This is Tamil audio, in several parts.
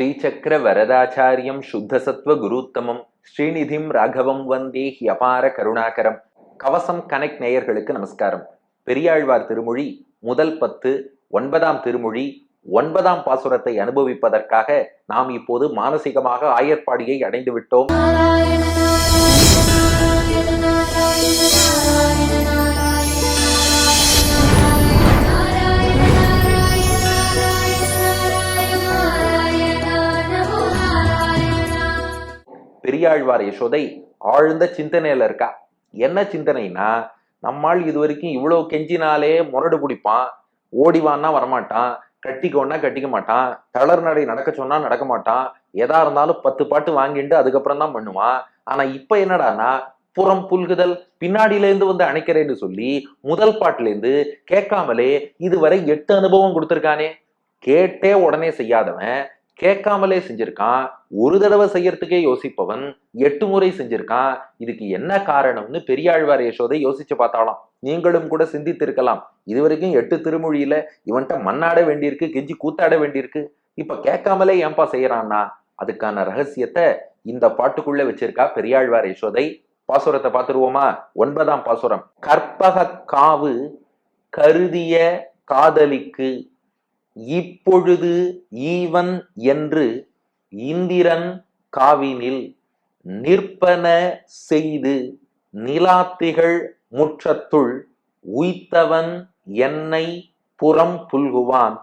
ஸ்ரீசக்கர வரதாச்சாரியம் சுத்தசத்வ குருத்தமம். ஸ்ரீநிதிம் ராகவம் வந்தே அபார கருணாகரம். கவசம் கனெக்ட் நேயர்களுக்கு நமஸ்காரம். பெரியாழ்வார் திருமொழி முதல் பத்து ஒன்பதாம் திருமொழி ஒன்பதாம் பாசுரத்தை அனுபவிப்பதற்காக நாம் இப்போது மானசீகமாக ஆயர்பாடியை அடைந்து விட்டோம் பெரியாழ்வார் யசோதை. ஆழ்ந்த சிந்தனையில இருக்கா? என்ன சிந்தனைனா நம்மால் இது வரைக்கும் இவ்வளவு கெஞ்சினாலே முரடு பிடிப்பான் ஓடிவான்னா வரமாட்டான் கட்டிக்கோன்னா கட்டிக்க மாட்டான் தளர் நடை நடக்க சொன்னா நடக்க மாட்டான் எதா இருந்தாலும் பத்து பாட்டு வாங்கிட்டு அதுக்கப்புறம் தான் பண்ணுவான். ஆனா இப்ப என்னடானா புறம் புல்குதல் பின்னாடியில இருந்து வந்து அணைக்கிறேன்னு சொல்லி முதல் பாட்டுல இருந்து கேட்காமலே இதுவரை எட்டு அனுபவம் கொடுத்துருக்கானே. கேட்டே உடனே செய்யாதவன் கேட்காமலே செஞ்சிருக்கான். ஒரு தடவை செய்யறதுக்கே யோசிப்பவன் எட்டு முறை செஞ்சிருக்கான். இதுக்கு என்ன காரணம்னு பெரியாழ்வார் யசோதை யோசிச்சு பார்த்தாலாம் நீங்களும் கூட சிந்தித்திருக்கலாம். இது வரைக்கும் எட்டு திருமொழியில இவன்கிட்ட மண்ணாட வேண்டியிருக்கு கெஞ்சி கூத்தாட வேண்டியிருக்கு. இப்ப கேட்காமலே ஏன்பா செய்யறான்னா? அதுக்கான ரகசியத்தை இந்த பாட்டுக்குள்ள வச்சிருக்கா பெரியாழ்வார் யசோதை. பாசுரத்தை பார்த்துருவோமா? ஒன்பதாம் பாசுரம். கற்பக காவு கருதிய காதலிக்கு இப்பொழுது ஈவன் என்று இந்திரன் காவினில் நிற்பன செய்து நிலாத்திகள் முற்றத்துள் உய்த்தவன் என்னை புறம் புல்குவான்.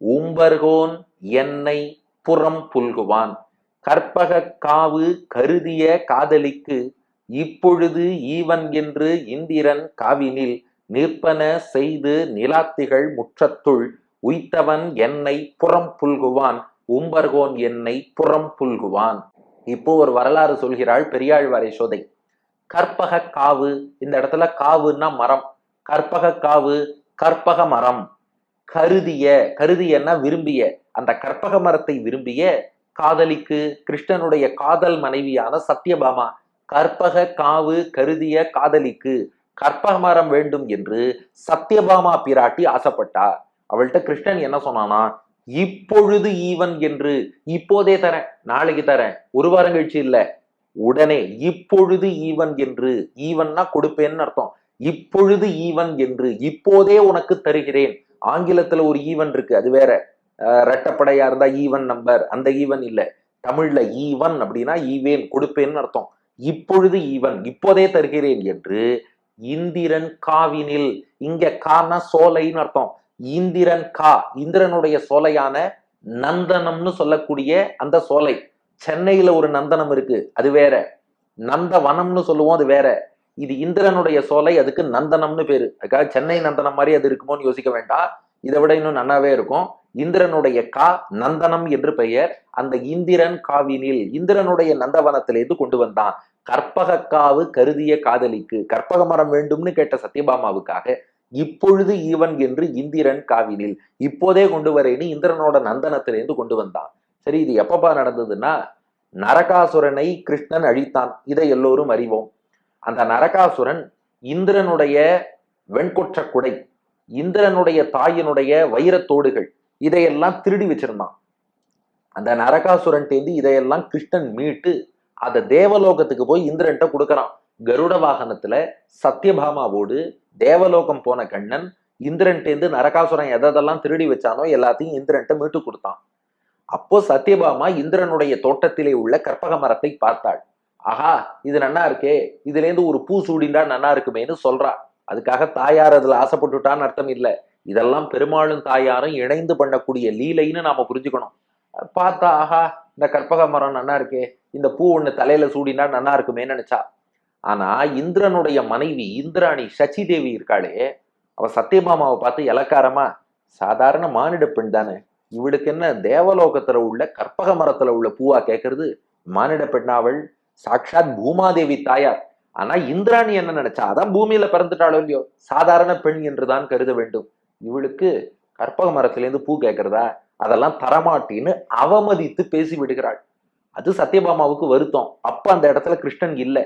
உம்பர்கோன் என்னை புறம் புல்குவான். கற்பக காவு கருதிய காதலிக்கு இப்பொழுது ஈவன் என்று இந்திரன் காவினில் நிற்பன செய்து நிலாத்திகள் முற்றத்துள் உய்த்தவன் என்னை புறம் புல்குவான் உம்பர்கோன் என்னை புறம் புல்குவான். இப்போ ஒரு வரலாறு சொல்கிறாள் பெரியாழ்வார் யசோதை கற்பக காவு இந்த இடத்துல காவுன்னா மரம். கற்பக காவு கற்பக மரம். கருதிய கருதியன்னா விரும்பிய. அந்த கற்பக மரத்தை விரும்பிய காதலிக்கு கிருஷ்ணனுடைய காதல் மனைவியான சத்யபாமா கற்பக காவு கருதிய காதலிக்கு கற்பக மரம் வேண்டும் என்று சத்யபாமா பிராட்டி ஆசைப்பட்டார் அவள்கிட்ட கிருஷ்ணன் என்ன சொன்னானா இப்பொழுது ஈவன் என்று இப்போதே தரேன் நாளைக்கு தரேன் ஒரு வாரம் கழிச்சு இல்ல. உடனே இப்பொழுது ஈவன் என்று ஈவன்னா கொடுப்பேன்னு அர்த்தம். இப்பொழுது ஈவன் என்று இப்போதே உனக்கு தருகிறேன். ஆங்கிலத்துல ஒரு ஈவன் இருக்கு அது வேற. ரெட்டப்படையா இருந்தா ஈவன் நம்பர் அந்த ஈவன் இல்ல. தமிழ்ல ஈவன் அப்படின்னா ஈவேன் கொடுப்பேன்னு அர்த்தம். இப்பொழுது ஈவன் இப்போதே தருகிறேன் என்று இந்திரன் காவினில் இங்க கானா சோலைன்னு அர்த்தம். இந்திரன் கா இந்திரனுடைய சோலையான நந்தனம்னு சொல்லக்கூடிய அந்த சோலை. சென்னையில ஒரு நந்தனம் இருக்கு அது வேற. நந்தவனம்னு சொல்லுவோம் அது வேற. இது இந்திரனுடைய சோலை அதுக்கு நந்தனம்னு பேரு. அதுக்காக சென்னை நந்தனம் மாதிரி அது இருக்குமோன்னு யோசிக்க வேண்டாம். இதை விட இன்னும் நன்னாவே இருக்கும். இந்திரனுடைய கா நந்தனம் என்று பெயர். அந்த இந்திரன் காவினில் இந்திரனுடைய நந்தவனத்திலிருந்து கொண்டு வந்தான். கற்பக காவு கருதிய காதலிக்கு கற்பக மரம் வேண்டும்னு கேட்ட சத்யபாமாவுக்காக இப்பொழுது ஈவன் என்று இந்திரன் காவினில் இப்போதே கொண்டு வரேன்னு இந்திரனோட நந்தனத்திலேருந்து கொண்டு வந்தான். சரி இது எப்பப்பா நடந்ததுன்னா நரகாசுரனை கிருஷ்ணன் அழித்தான். இதை எல்லோரும் அறிவோம். அந்த நரகாசுரன் இந்திரனுடைய வெண்கொற்ற குடை இந்திரனுடைய தாயினுடைய வைரத்தோடுகள் இதையெல்லாம் திருடி வச்சிருந்தான். அந்த நரகாசுரன் தேந்தி இதையெல்லாம் கிருஷ்ணன் மீட்டு அதை தேவலோகத்துக்கு போய் இந்திரன்ட்ட கொடுக்கறான். கருட வாகனத்துல சத்யபாமாவோடு தேவலோகம் போன கண்ணன் இந்திரன்ட்டேந்து நரகாசுரன் எதெல்லாம் திருடி வச்சானோ எல்லாத்தையும் இந்திரன்ட்ட மீட்டு கொடுத்தான். அப்போ சத்யபாமா இந்திரனுடைய தோட்டத்திலே உள்ள கற்பக மரத்தை பார்த்தாள். ஆஹா இது நன்னா இருக்கே இதுல இருந்து ஒரு பூ சூடிண்டா நன்னா இருக்குமேன்னு சொல்றா. அதுக்காக தாயார் அதுல ஆசைப்பட்டுட்டான்னு அர்த்தம் இல்ல. இதெல்லாம் பெருமாளும் தாயாரும் இணைந்து பண்ணக்கூடிய லீலைன்னு நாம புரிஞ்சுக்கணும். பார்த்தா ஆஹா இந்த கற்பக மரம் நன்னா இருக்கே இந்த பூ ஒண்ணு தலையில சூடினா நன்னா இருக்குமேன்னு நினைச்சா. ஆனா இந்திரனுடைய மனைவி இந்திராணி சச்சி தேவி இருக்காளே அவ சத்தியபாமாவை பார்த்து இலக்காரமா சாதாரண மானிட பெண் தானே இவளுக்கு என்ன தேவலோகத்துல உள்ள கற்பக மரத்துல உள்ள பூவா கேட்கறது மானிட பெண்ணாவள் சாட்சாத் பூமாதேவி தாயார். ஆனா இந்திராணி என்ன நினைச்சா அதான் பூமியில பிறந்துட்டாளோ இல்லையோ சாதாரண பெண் என்றுதான் கருத வேண்டும். இவளுக்கு கற்பக மரத்திலேருந்து பூ கேட்கறதா அதெல்லாம் தரமாட்டின்னு அவமதித்து பேசி விடுகிறாள். அது சத்யபாமாவுக்கு வருத்தம். அப்ப அந்த இடத்துல கிருஷ்ணன் இல்லை.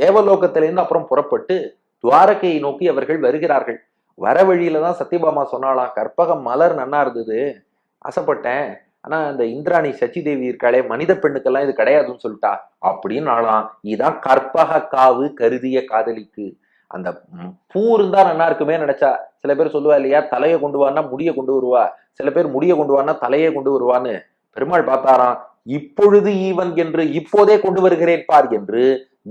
தேவலோகத்திலேருந்து அப்புறம் புறப்பட்டு துவாரகையை நோக்கி அவர்கள் வருகிறார்கள். வர வழியில தான் சத்யபாமா சொன்னாலாம் கற்பகம் மலர் நன்னா இருந்தது. ஆசைப்பட்டேன். ஆனா இந்த இந்திராணி சச்சி தேவி இருக்காளே மனித பெண்ணுக்கெல்லாம் இது கிடையாதுன்னு சொல்லிட்டா. அப்படின்னு ஆளாம் இதுதான் கற்பக காவு கருதிய காதலிக்கு. அந்த பூ இருந்தா நல்லா இருக்குமே நினைச்சா சில பேர் சொல்லுவா இல்லையா தலையை கொண்டு வான்னா முடிய கொண்டு வருவா. சில பேர் முடிய கொண்டு வான்னா தலையை கொண்டு வருவான்னு. பெருமாள் பார்த்தாராம் இப்பொழுது ஈவன் என்று இப்போதே கொண்டு வருகிறேன் பார் என்று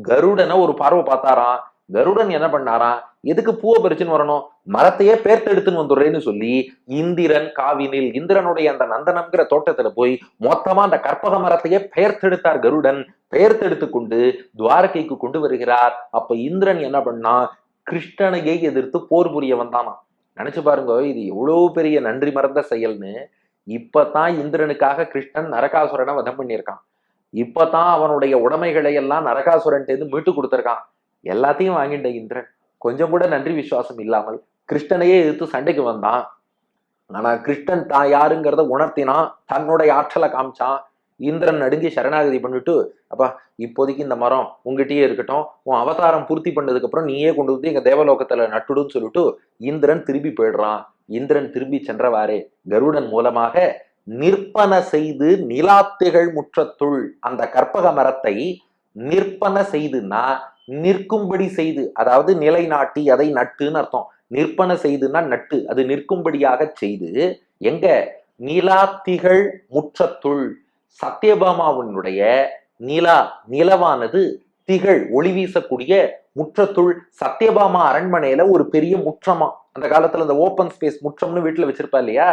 கருடனை ஒரு பார்வை பார்த்தாராம். கருடன் என்ன பண்ணாராம்? எதுக்கு பூவை பறிச்சுன்னு வரணும்? மரத்தையே பேர்த்தெடுத்துன்னு வந்துடுறேன்னு சொல்லி இந்திரன் காவினில் இந்திரனுடைய அந்த நந்தனம்ங்கிற தோட்டத்துல போய் மொத்தமா அந்த கற்பக மரத்தையே பெயர்த்தெடுத்தார் கருடன். பெயர்த்தெடுத்து கொண்டு துவாரகைக்கு கொண்டு வருகிறார். அப்ப இந்திரன் என்ன பண்ணா? கிருஷ்ணனையே எதிர்த்து போர் புரிய வந்தானா நினைச்சு பாருங்க இது எவ்வளவு பெரிய நன்றி மறந்த செயல்னு. இப்பதான் இந்திரனுக்காக கிருஷ்ணன் நரகாசுரனை வதம் பண்ணியிருக்கான். இப்பதான் அவனுடைய உடைமைகளை எல்லாம் நரகாசுரன் மீட்டு கொடுத்துருக்கான். எல்லாத்தையும் வாங்கிட்ட இந்திரன். கொஞ்சம் கூட நன்றி விசுவாசம் இல்லாமல் கிருஷ்ணனையே எதிர்த்து சண்டைக்கு வந்தான். ஆனா கிருஷ்ணன் தான் யாருங்கிறத உணர்த்தினான். தன்னுடைய ஆற்றலை காமிச்சான். இந்திரன் நடுங்கி சரணாகதி பண்ணிட்டு அப்பா இப்போதைக்கு இந்த மரம் உங்ககிட்டயே இருக்கட்டும். உன் அவதாரம் பூர்த்தி பண்ணதுக்கு அப்புறம் நீயே கொண்டு வந்து எங்க தேவலோகத்துல நட்டுடுன்னு சொல்லிட்டு இந்திரன் திரும்பி போயிடுறான். இந்திரன் திரும்பி சென்றவாறே கருடன் மூலமாக நிற்பன செய்து நிலாத்துகள் முற்றத்துள் அந்த கற்பக மரத்தை நிற்பன செய்துன்னா நிற்கும்படி செய்து அதாவது நிலைநாட்டி அதை நட்டுன்னு அர்த்தம். நிற்பன செய்துன்னா நட்டு அது நிற்கும்படியாக செய்து எங்க? நிலாத்திகள் முற்றத்துள். சத்யபாமாவினுடைய நிலா நிலவானது திகழ் ஒளி வீசக்கூடிய முற்றத்துள். சத்யபாமா அரண்மனையில ஒரு பெரிய முற்றமா அந்த காலத்துல இந்த ஓப்பன் ஸ்பேஸ் முற்றம்னு வீட்டுல வச்சிருப்பா இல்லையா?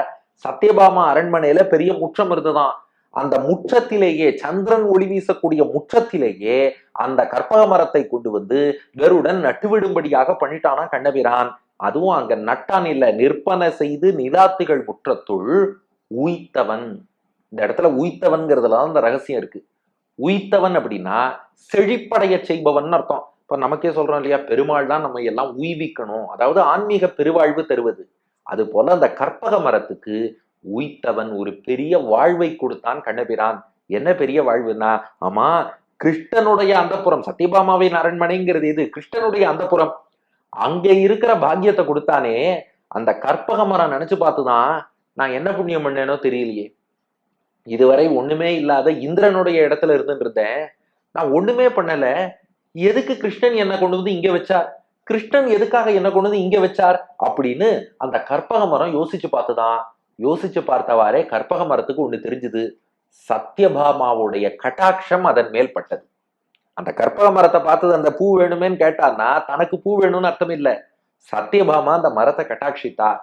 சத்யபாமா அரண்மனையில பெரிய முற்றம் இருந்துதான் அந்த முற்றத்திலேயே சந்திரன் ஒளி வீசக்கூடிய முற்றத்திலேயே அந்த கற்பக மரத்தை கொண்டு வந்து கருடன் நட்டுவிடும்படியாக பண்ணிட்டானா கண்ணபிரான். அதுவும் அங்க நட்டான் இல்ல நிற்பன செய்து நிலாத்துகள் முற்றத்துள் உய்த்தவன். இந்த இடத்துல உய்த்தவன்கிறதுல தான் அந்த ரகசியம் இருக்கு. உய்த்தவன் அப்படின்னா செழிப்படைய செய்பவன் அர்த்தம். இப்ப நமக்கே சொல்றோம் இல்லையா பெருமாள் தான் நம்ம எல்லாம் உய்விக்கணும். அதாவது ஆன்மீக பெருவாழ்வு தருவது. அது போல அந்த கற்பக மரத்துக்கு உய்த்தவன் ஒரு பெரிய வாழ்வை கொடுத்தான் கண்ணபிரான். என்ன பெரிய வாழ்வுனா ஆமா கிருஷ்ணனுடைய அந்தப்புறம் சத்யபாமாவின் அரண்மனைங்கிறது இது கிருஷ்ணனுடைய அந்தப்புறம். அங்க இருக்கிற பாக்கியத்தை கொடுத்தானே அந்த கற்பக மரம் நினைச்சு பார்த்துதான் நான் என்ன புண்ணியம் பண்ணேனோ தெரியலையே. இதுவரை ஒண்ணுமே இல்லாத இந்திரனுடைய இடத்துல இருந்துட்டு இருந்தேன். நான் ஒண்ணுமே பண்ணல. எதுக்கு கிருஷ்ணன் என்ன கொண்டு வந்து இங்க வச்சார்? கிருஷ்ணன் எதுக்காக என்ன கொண்டு வந்து இங்க வச்சார்? அப்படின்னு அந்த கற்பக மரம் யோசிச்சு பார்த்துதான். யோசிச்சு பார்த்தவாறே கற்பக மரத்துக்கு ஒண்ணு தெரிஞ்சுது. சத்யபாமாவுடைய கட்டாட்சம் அதன் மேல் பட்டது. அந்த கற்பக மரத்தை பார்த்தது அந்த பூ வேணுமேன்னு கேட்டான்னா தனக்கு பூ வேணும்னு அர்த்தம் இல்லை. சத்யபாமா அந்த மரத்தை கட்டாட்சித்தா.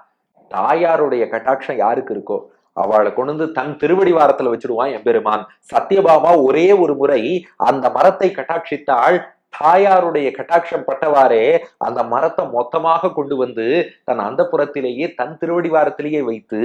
தாயாருடைய கட்டாட்சம் யாருக்கு இருக்கோ அவளை கொண்டு வந்து தன் திருவடி வாரத்துல வச்சிருவான் எம்பெருமான். சத்யபாமா ஒரே ஒரு முறை அந்த மரத்தை கட்டாட்சித்தாள். தாயாருடைய கட்டாட்சம் பட்டவாறே அந்த மரத்தை மொத்தமாக கொண்டு வந்து தன் அந்த புறத்திலேயே தன் திருவடிவாரத்திலேயே வைத்து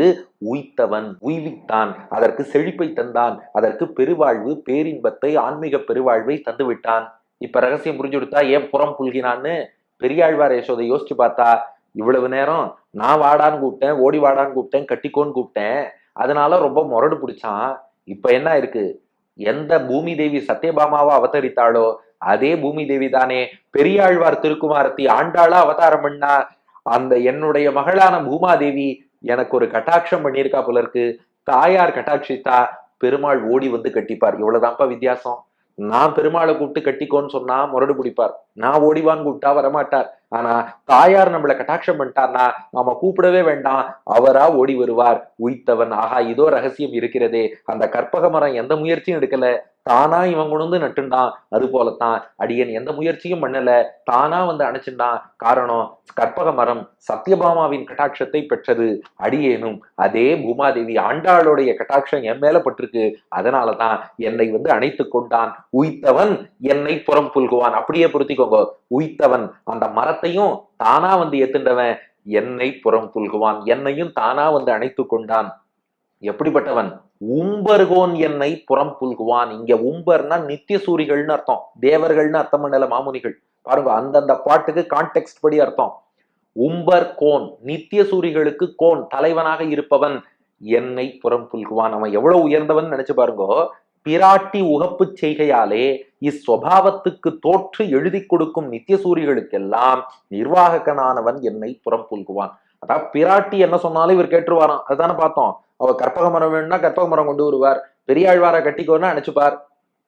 உய்த்தவன் உய்வித்தான். அதற்கு செழிப்பை தந்தான். அதற்கு பெருவாழ்வு பேரின்பத்தை ஆன்மீக பெருவாழ்வை தந்துவிட்டான். இப்ப ரகசியம் புரிஞ்சு கொடுத்தா ஏன் புறம் புல்கினான்னு? பெரியாழ்வார் யசோதை யோசிச்சு பார்த்தா இவ்வளவு நேரம் நான் வாடான்னு கூப்பிட்டேன் ஓடி வாடான்னு கூப்பிட்டேன் கட்டிக்கோன்னு கூப்பிட்டேன். அதனால ரொம்ப முரடு பிடிச்சான். இப்ப என்ன இருக்கு? எந்த பூமி தேவி சத்யபாமாவா அவதரித்தாளோ அதே பூமி தேவி தானே. பெரியாழ்வார் திருக்குமாரத்தி ஆண்டாளா அவதாரம் பண்ணா. அந்த என்னுடைய மகளான பூமாதேவி எனக்கு ஒரு கட்டாட்சம் பண்ணியிருக்கா போல இருக்கு. தாயார் கட்டாட்சித்தா பெருமாள் ஓடி வந்து கட்டிப்பார். இவ்வளவுதான்ப்பா வித்தியாசம். நான் பெருமாளை கூப்பிட்டு கட்டிக்கோன்னு சொன்னா முரடு பிடிப்பார். நான் ஓடிவான்னு கூப்பிட்டா வரமாட்டார். ஆனா தாயார் நம்மளை கட்டாட்சம் பண்ணிட்டார்னா நாம கூப்பிடவே வேண்டாம். அவரா ஓடி வருவார். உய்த்தவன். ஆஹா இதோ ரகசியம் இருக்கிறதே. அந்த கற்பக மரம் எந்த முயற்சியும் எடுக்கல. தானா இவன் கொண்டு வந்து நட்டுண்டான். அது போலத்தான். அடியன் எந்த முயற்சியும் பண்ணல. தானா வந்து அணைச்சுண்டான் காரணம் கற்பக மரம் சத்யபாமாவின் கட்டாட்சத்தை பெற்றது அடியேனும். அதே பூமாதேவி ஆண்டாளுடைய கட்டாட்சம் என் மேல பட்டிருக்கு. அதனாலதான் என்னை வந்து அணைத்து கொண்டான். உய்த்தவன் என்னை புறம் புல்குவான். அப்படியே பொருத்திக்கோங்க. உய்த்தவன் அந்த மரத்தையும் தானா வந்து ஏத்துண்டவன். என்னை புறம் புல்குவான். என்னையும் தானா வந்து அணைத்து கொண்டான். எப்படிப்பட்டவன்? உம்பர்கோன் என்னை புறம் புல்குவான். இங்க உம்பர்னா நித்திய சூரிகள்னு அர்த்தம். தேவர்கள்னு அர்த்தம் பண்ணல மாமுனிகள். பாருங்க அந்தந்த பாட்டுக்கு கான்டெக்ட் படி அர்த்தம். உம்பர் கோன் நித்திய சூரிகளுக்கு கோன் தலைவனாக இருப்பவன் என்னை புறம் புல்குவான். அவன் எவ்வளவு உயர்ந்தவன் நினைச்சு பாருங்கோ. பிராட்டி உகப்பு செய்கையாலே இஸ்வபாவத்துக்கு தோற்று எழுதி கொடுக்கும் நித்திய சூரிகளுக்கெல்லாம் நிர்வாககனானவன் என்னை புறம் புல்குவான். அதாவது பிராட்டி என்ன சொன்னாலும் இவர் கேட்டுருவாராம். அதுதானே பார்த்தோம். அவர் கற்பக மரம் வேணும்னா கற்பக மரம் கொண்டு வருவார். பெரியாழ்வாரை கட்டிக்கோன்னா அனுப்பிச்சுப்பார்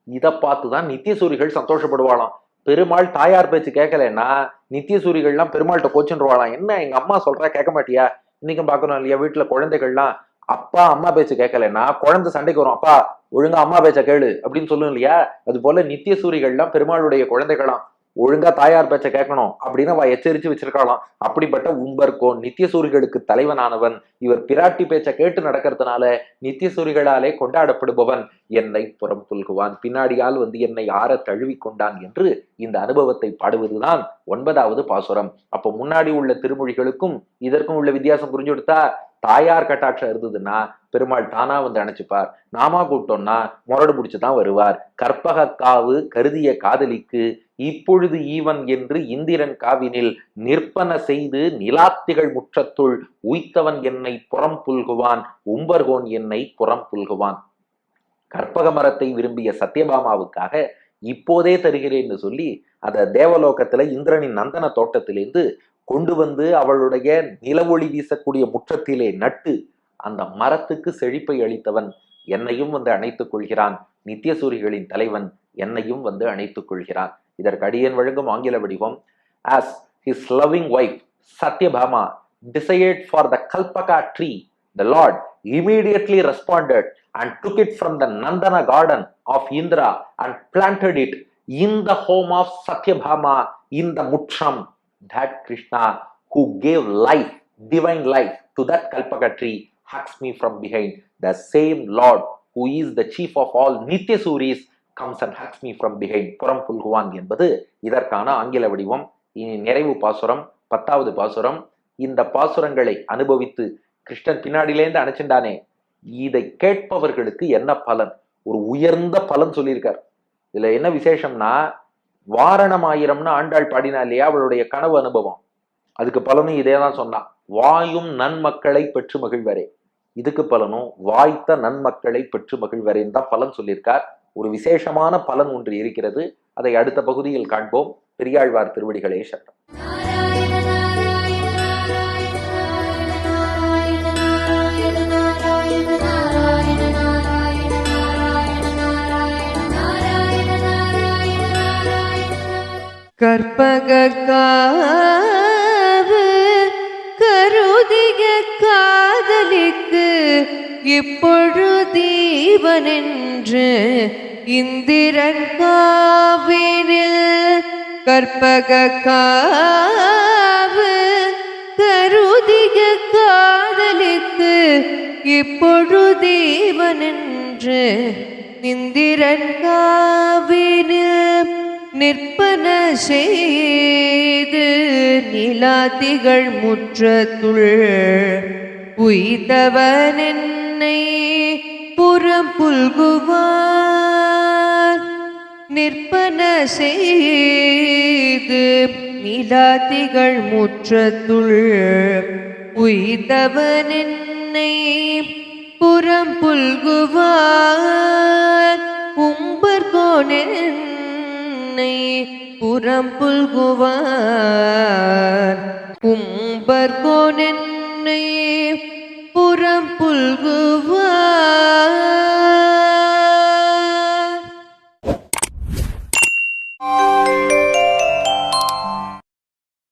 இதை பார்த்துதான் நித்தியசூரிகள் சந்தோஷப்படுவாளாம். பெருமாள் தாயார் பேச்சு கேட்கலன்னா நித்தியசூரிகள்லாம் பெருமாள்கிட்ட கோச்சுருவாளாம் என்ன எங்க அம்மா சொல்றா கேட்க மாட்டியா? இன்னைக்கும் பார்க்கணும் இல்லையா? வீட்டுல குழந்தைகள்லாம் அப்பா அம்மா பேச்சு கேட்கலன்னா குழந்தை சண்டைக்கு வரும். அப்பா ஒழுங்கா அம்மா பேச்ச கேளு அப்படின்னு சொல்லும் இல்லையா? அது போல நித்தியசூரிகள்லாம் பெருமாளுடைய குழந்தைகளாம். ஒழுங்கா தாயார் பேச்ச கேட்கணும் அப்படின்னு அவ எச்சரித்து வச்சிருக்காளாம். அப்படிப்பட்ட உம்பர்கோ நித்தியசூரிகளுக்கு தலைவனானவன் இவர் பிராட்டி பேச்ச கேட்டு நடக்கிறதுனால நித்தியசூரிகளாலே கொண்டாடப்படுபவன் என்னை புறம் புல்குவான் பின்னாடியால் வந்து என்னை ஆற தழுவி கொண்டான் என்று இந்த அனுபவத்தை பாடுவதுதான் ஒன்பதாவது பாசுரம். அப்போ முன்னாடி உள்ள திருமொழிகளுக்கும் இதற்கும் உள்ள வித்தியாசம் புரிஞ்சு கொடுத்தா தாயார் கட்டாட்சம் இருந்ததுன்னா பெருமாள் தானா வந்து அணைச்சுப்பார். நாமா கூப்பிட்டோம்னா முரடு தான் வருவார். கற்பக காவு கருதிய காதலிக்கு இப்பொழுது ஈவன் என்று இந்திரன் காவினில் நிற்பன செய்து நிலாத்திகள் முற்றத்துள் உய்த்தவன் என்னை புறம் புல்குவான் உம்பர்கோன் என்னை புறம் புல்குவான். கற்பக மரத்தை விரும்பிய சத்யபாமாவுக்காக இப்போதே தருகிறேன்னு சொல்லி அத தேவலோகத்துல இந்திரனின் நந்தன தோட்டத்திலிருந்து கொண்டு வந்து அவளுடைய நிலவொளி வீசக்கூடிய முற்றத்திலே நட்டு அந்த மரத்துக்கு செழிப்பை அளித்தவன் என்னையும் வந்து அணைத்துக் கொள்கிறான். நித்தியசூரிகளின் தலைவன் என்னையும் வந்து அணைத்துக் கொள்கிறான். இதற்கு அடியன் வழங்கும் ஆங்கில வடிவம் as his loving wife Satyabhama desired for the Kalpaka tree, the Lord immediately responded and took it from the Nandana garden of Indra and planted it in the home of Satyabhama in the Mutram. That Krishna, who gave life, divine life to that Kalpaka tree, hugs me from behind. The same Lord who is the chief of all Nityasuris Comes and hugs me from behind புறம் புல்குவான் என்பது இதற்கான ஆங்கில வடிவம். இனி நிறைவு பாசுரம் பத்தாவது பாசுரம். இந்த பாசுரங்களை அனுபவித்து கிருஷ்ணன் பின்னாடியிலேருந்து அணைச்சின்றானே. இதை கேட்பவர்களுக்கு என்ன பலன்? ஒரு உயர்ந்த பலன் சொல்லியிருக்கார். இதுல என்ன விசேஷம்னா வாரணம் ஆயிரம்னு ஆண்டாள் பாடினா இல்லையா? அவளுடைய கனவு அனுபவம். அதுக்கு பலனும் இதே தான் சொன்னான். வாயும் நன்மக்களை பெற்று மகிழ்வரே. இதுக்கு பலனும் வாய்த்த நன்மக்களை பெற்று மகிழ்வரேன்னு தான் பலன் சொல்லியிருக்கார். ஒரு விசேஷமான பலன் ஒன்று இருக்கிறது. அதை அடுத்த பகுதியில் காண்போம். பெரியாழ்வார் திருவடிகளே சரணம். கற்பகக்காவு கருதிய கா இப்பொழுதீவனென்று இந்திரன் காவினில் கற்பகக்காவு கருதிய காதலிக்கு இப்பொழுதீவனென்று இந்திரன் காவினில் நிற்பன செய்து நிலாத்திகள் முற்றத்துள் உய்தவன் தன்னை புறம் புல்குவார். நிற்பன செய்து நிலாத்திகள் முற்றத்துள் உய்தவன் என்னை புறம் புல்குவார். உம்பர்கோனென் புறம் புல்குவார். கும்பர்கோன் புறம் புல்குவார்